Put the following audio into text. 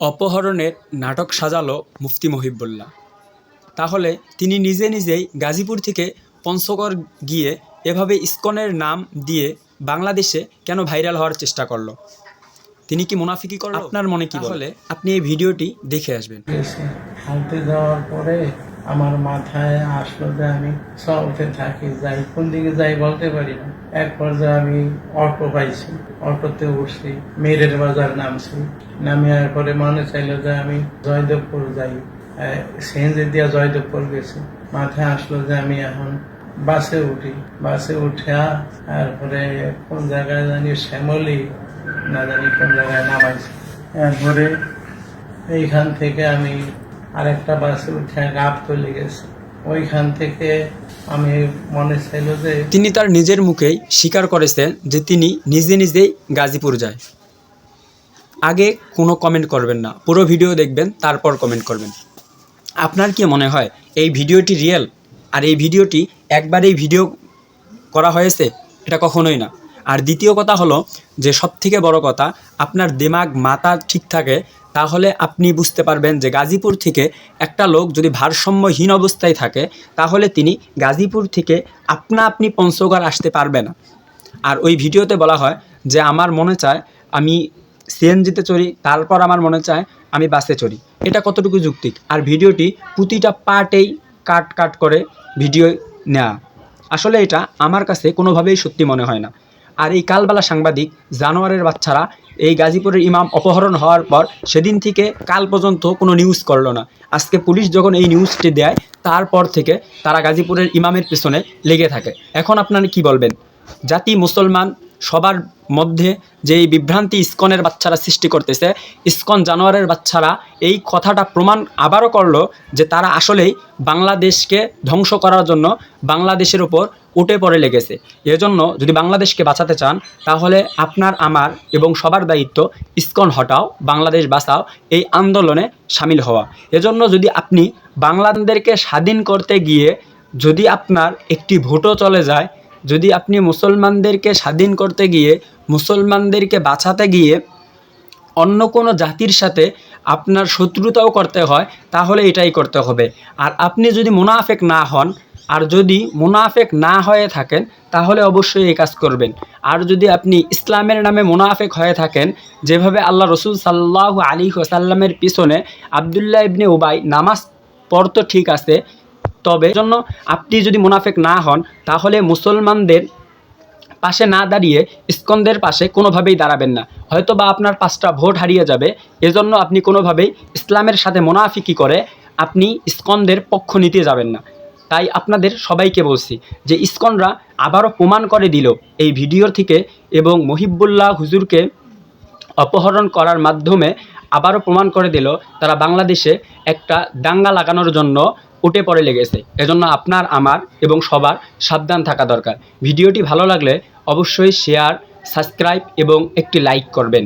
অপহরণের নাটক সাজালো মুফতি মহিবুল্লাহ। তাহলে তিনি নিজে নিজেই গাজীপুর থেকে পঞ্চগড় গিয়ে এভাবে ইস্কনের নাম দিয়ে বাংলাদেশে কেন ভাইরাল হওয়ার চেষ্টা করল? তিনি কি মুনাফিকি করল? আপনার মনে কি বলে? আপনি এই ভিডিওটি দেখে আসবেন। যাওয়ার পরে আমার মাথায় আসলো যে আমি চলতে থাকি, যাই, কোন দিকে যাই বলতে পারি না। এক পর্যায়ে আমি অটো পাইছি, অটোতে উঠছি, মেরের বাজার নামছি। নামিয়ার পরে মনে চাইলো যে আমি জয়দেবপুর যাই। সিএনজি দিয়া জয়দেবপুর গেছি। মাথায় আসলো যে আমি এখন বাসে উঠি। বাসে উঠে, তারপরে কোন জায়গায় জানি শ্যামলি, না জানি কোন জায়গায় নামাইছি। এরপরে এইখান থেকে আমি আরেকটা বাসে উঠে গাপ চলে গেছি। ওইখান থেকে আমি মনে চাইল যে তিনি তার নিজের মুখেই স্বীকার করেছেন যে তিনি নিজে নিজেই গাজীপুর যায়। আগে কোনো কমেন্ট করবেন না। পুরো ভিডিও দেখবেন, তারপর কমেন্ট করবেন। আপনার কি মনে হয়, এই ভিডিওটি রিয়েল আর এই ভিডিওটি একবারেই ভিডিও করা হয়েছে, এটা কখনোই না। আর দ্বিতীয় কথা হলো যে সব থেকে বড় কথা, আপনার দিমাগ, মাথা ঠিক থাকে তাহলে আপনি বুঝতে পারবেন যে গাজীপুর থেকে একটা লোক যদি ভারসাম্যহীন অবস্থায় থাকে, তাহলে তিনি গাজীপুর থেকে আপনা আপনি পঞ্চগড় আসতে পারবে না। আর ওই ভিডিওতে বলা হয় যে আমার মনে চায় আমি সিএনজিতে চড়ি, তারপর আমার মনে চায় আমি বাসে চড়ি। এটা কতটুকু যুক্তিক আর ভিডিওটি প্রতিটা পার্টেই কাট কাট করে ভিডিও নেওয়া আসলে এটা আমার কাছে কোনোভাবেই সত্যি মনে হয় না। আর এই কালবালা সাংবাদিক, জানোয়ারের বাচ্চারা এই গাজীপুরের ইমাম অপহরণ হওয়ার পর সেদিন থেকে কাল পর্যন্ত কোনো নিউজ করল না। আজকে পুলিশ যখন এই নিউজটি দেয়, তারপর থেকে তারা গাজীপুরের ইমামের পেছনে লেগে থাকে। এখন আপনারা কি বলবেন? জাতি মুসলমান, সবার মধ্যে যে এই বিভ্রান্তি ইস্কনের বাচ্চারা সৃষ্টি করতেছে, ইস্কন জানোয়ারের বাচ্চারা এই কথাটা প্রমাণ আবারও করল যে তারা আসলেই বাংলাদেশকে ধ্বংস করার জন্য বাংলাদেশের ওপর উঠে পড়ে লেগেছে। এজন্য যদি বাংলাদেশকে বাঁচাতে চান, তাহলে আপনার, আমার এবং সবার দায়িত্ব ইস্কন হটাও, বাংলাদেশ বাঁচাও, এই আন্দোলনে সামিল হওয়া। এজন্য যদি আপনি বাংলাদেশকে স্বাধীন করতে গিয়ে যদি আপনার একটি ভোটও চলে যায়, যদি আপনি মুসলমানদেরকে স্বাধীন করতে গিয়ে, মুসলমানদেরকে বাঁচাতে গিয়ে অন্য কোনো জাতির সাথে আপনার শত্রুতাও করতে হয়, তাহলে এটাই করতে হবে। আর আপনি যদি মুনাফেক না হন আর যদি মুনাফেক না হয়ে থাকেন, তাহলে অবশ্যই এই কাজ করবেন। আর যদি আপনি ইসলামের নামে মুনাফেক হয়ে থাকেন, যেভাবে আল্লাহ রসুল সাল্লাহ আলী ওসাল্লামের পিছনে আবদুল্লাহ ইবনে উবাই নামাজ পড়তো ঠিক আছে, তবে জন্য আপনি যদি মুনাফেক না হন, তাহলে মুসলমানদের পাশে না দাঁড়িয়ে ইস্কনদের পাশে কোনোভাবেই দাঁড়াবেন না। হয়তো বা আপনার পাঁচটা ভোট হারিয়ে যাবে, এজন্য আপনি কোনোভাবেই ইসলামের সাথে মোনাফিকি করে আপনি ইস্কনদের পক্ষ নিতে যাবেন না। তাই আপনাদের সবাইকে বলছি যে ইস্কনরা আবারও প্রমাণ করে দিল এই ভিডিও থেকে এবং মহিবুল্লাহ হুজুরকে অপহরণ করার মাধ্যমে আবারও প্রমাণ করে দিল তারা বাংলাদেশে একটা দাঙ্গা লাগানোর জন্য উঠে পড়ে লেগেছে। এজন্য আপনার, আমার এবং সবার সাবধান থাকা দরকার। ভিডিওটি ভালো লাগলে অবশ্যই শেয়ার, সাবস্ক্রাইব এবং একটি লাইক করবেন।